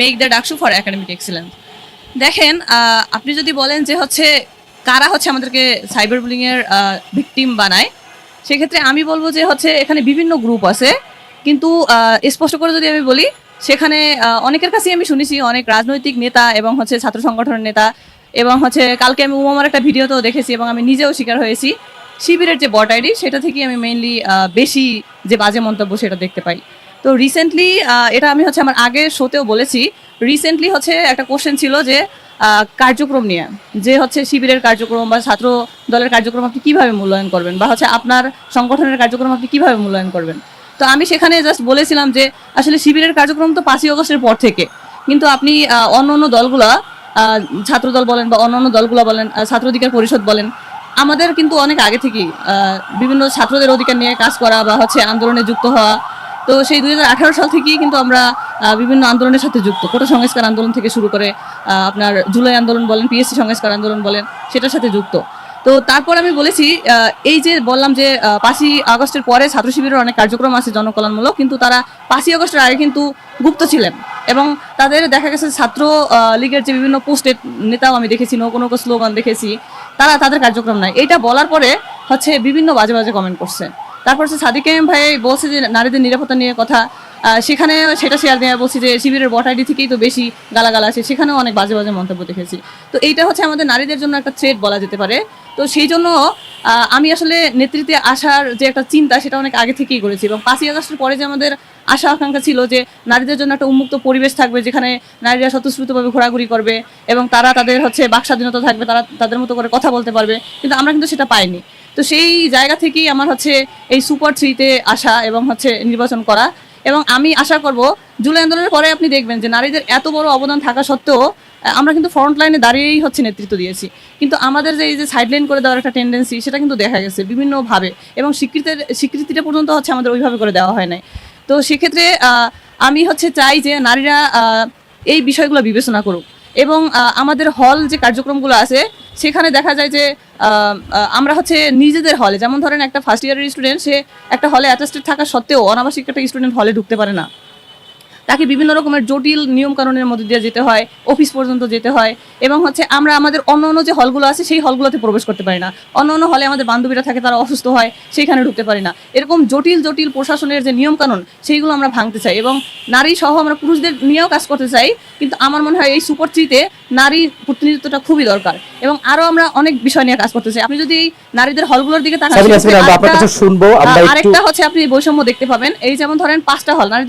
Make the DUCSU for academic excellence দেখেন আপনি যদি বলেন যে হচ্ছে কারা হচ্ছে আমাদেরকে সাইবার বুলিংয়ের ভিকটিম বানায়, সেক্ষেত্রে আমি বলব যে হচ্ছে এখানে বিভিন্ন গ্রুপ আছে। কিন্তু স্পষ্ট করে যদি আমি বলি, সেখানে অনেকের কাছেই আমি শুনেছি, অনেক রাজনৈতিক নেতা এবং হচ্ছে ছাত্র সংগঠনের নেতা এবং হচ্ছে কালকে আমি উমামার একটা ভিডিওতেও দেখেছি এবং আমি নিজেও শিকার হয়েছি। শিবিরের যে বট আইডি, সেটা থেকে আমি মেইনলি বেশি যে বাজে মন্তব্য সেটা দেখতে পাই। তো রিসেন্টলি এটা আমি হচ্ছে আমার আগে শোতেও বলেছি। রিসেন্টলি হচ্ছে একটা কোশ্চেন ছিল যে কার্যক্রম নিয়ে যে হচ্ছে শিবিরের কার্যক্রম বা ছাত্র দলের কার্যক্রম আপনি কীভাবে মূল্যায়ন করবেন বা হচ্ছে আপনার সংগঠনের কার্যক্রম আপনি কীভাবে মূল্যায়ন করবেন। তো আমি সেখানে জাস্ট বলেছিলাম যে আসলে শিবিরের কার্যক্রম তো পাঁচই অগস্টের পর থেকে কিন্তু আপনি অন্য অন্য দলগুলা ছাত্রদল বলেন বা অন্য অন্য দলগুলা বলেন আহ, ছাত্র অধিকার পরিষদ বলেন আমাদের কিন্তু অনেক আগে থেকেই বিভিন্ন ছাত্রদের অধিকার নিয়ে কাজ করা বা হচ্ছে আন্দোলনে যুক্ত হওয়া তো সেই দুই হাজার আঠারো সাল থেকেই কিন্তু আমরা বিভিন্ন আন্দোলনের সাথে যুক্ত। কোটা সংস্কার আন্দোলন থেকে শুরু করে আপনার জুলাই আন্দোলন বলেন, পিএসসি সংস্কার আন্দোলন বলেন, সেটার সাথে যুক্ত। তো তারপর আমি বলেছি এই যে বললাম যে পাঁচই আগস্টের পরে ছাত্র শিবিরের অনেক কার্যক্রম আছে জনকল্যাণমূলক, কিন্তু তারা পাঁচই আগস্টের আগে কিন্তু গুপ্ত ছিলেন এবং তাদের দেখা গেছে ছাত্র লীগের যে বিভিন্ন পোস্টের নেতাও আমি দেখেছি, নৌকো নৌকো স্লোগান দেখেছি, তারা তাদের কার্যক্রম নাই এটা বলার পরে হচ্ছে বিভিন্ন বাজে বাজে কমেন্ট করছে। তারপর হচ্ছে সাদিক এম ভাই বলছে যে নারীদের নিরাপত্তা নিয়ে কথা। সেখানে সেটা শেয়ার দেওয়া বলছি যে শিবিরের বট আইডি থেকেই তো বেশি গালাগাল আছে। সেখানেও অনেক বাজে বাজে মন্তব্য দেখেছি। তো এইটা হচ্ছে আমাদের নারীদের জন্য একটা থ্রেড বলা যেতে পারে। তো সেই জন্য আমি আসলে নেতৃত্বে আসার যে একটা চিন্তা সেটা অনেক আগে থেকেই করেছি এবং পাঁচই আগস্টের পরে যে আমাদের আশা আকাঙ্ক্ষা ছিল যে নারীদের জন্য একটা উন্মুক্ত পরিবেশ থাকবে যেখানে নারীরা স্বতঃস্ফূর্তভাবে ঘোরাঘুরি করবে এবং তারা তাদের হচ্ছে বাক স্বাধীনতা থাকবে, তারা তাদের মতো করে কথা বলতে পারবে। কিন্তু আমরা কিন্তু সেটা পাইনি। তো সেই জায়গা থেকেই আমার হচ্ছে এই সুপার থ্রিতে আসা এবং হচ্ছে নির্বাচন করা। এবং আমি আশা করব জুলাই আন্দোলনের পরে আপনি দেখবেন যে নারীদের এত বড় অবদান থাকা সত্ত্বেও আমরা কিন্তু ফ্রন্ট লাইনে দাঁড়িয়েই হচ্ছে নেতৃত্ব দিয়েছি। কিন্তু আমাদের যে এই যে সাইড লাইন করে দেওয়ার একটা টেন্ডেন্সি সেটা কিন্তু দেখা গেছে বিভিন্নভাবে। এবং স্বীকৃতির, স্বীকৃতিটা পর্যন্ত হচ্ছে আমাদের ওইভাবে করে দেওয়া হয় নাই। তো সেক্ষেত্রে আমি হচ্ছে চাই যে নারীরা এই বিষয়গুলো বিবেচনা করুক। এবং আমাদের হল যে কার্যক্রমগুলো আছে সেখানে দেখা যায় যে আমরা হচ্ছে নিজেদের হলে যেমন ধরেন একটা ফার্স্ট ইয়ারের স্টুডেন্ট সে একটা হলে অ্যাটাস্টেড থাকা সত্ত্বেও অনাবাসিক একটা স্টুডেন্ট হলে ঢুকতে পারে না। তাকে বিভিন্ন রকমের জটিল নিয়ম কানুনের মধ্যে দিয়ে যেতে হয় অফিস পর্যন্ত যেতে হয় এবং হচ্ছে আমরা আমাদের অন্য অন্য যে হলগুলো আছে সেই হলগুলোতে প্রবেশ করতে পারি না। অন্য অন্য হলে আমাদের বান্ধবীরা থাকে তারা অসুস্থ হয় সেইখানে ঢুকতে পারি না। এরকম জটিল জটিল প্রশাসনের যে নিয়ম কানুন সেইগুলো আমরা ভাঙতে চাই এবং নারী সহ আমরা পুরুষদের নিয়েও কাজ করতে চাই কিন্তু আমার মনে হয় এই সুপার থ্রিতে নারী প্রতিনিধিত্বটা খুবই দরকার এবং আরও আমরা অনেক বিষয় নিয়ে কাজ করতে চাই। আপনি যদি এই নারীদের হলগুলোর দিকে তাকান আরেকটা হচ্ছে আপনি বৈষম্য দেখতে পাবেন। এই যেমন ধরেন পাঁচটা হল নারীদের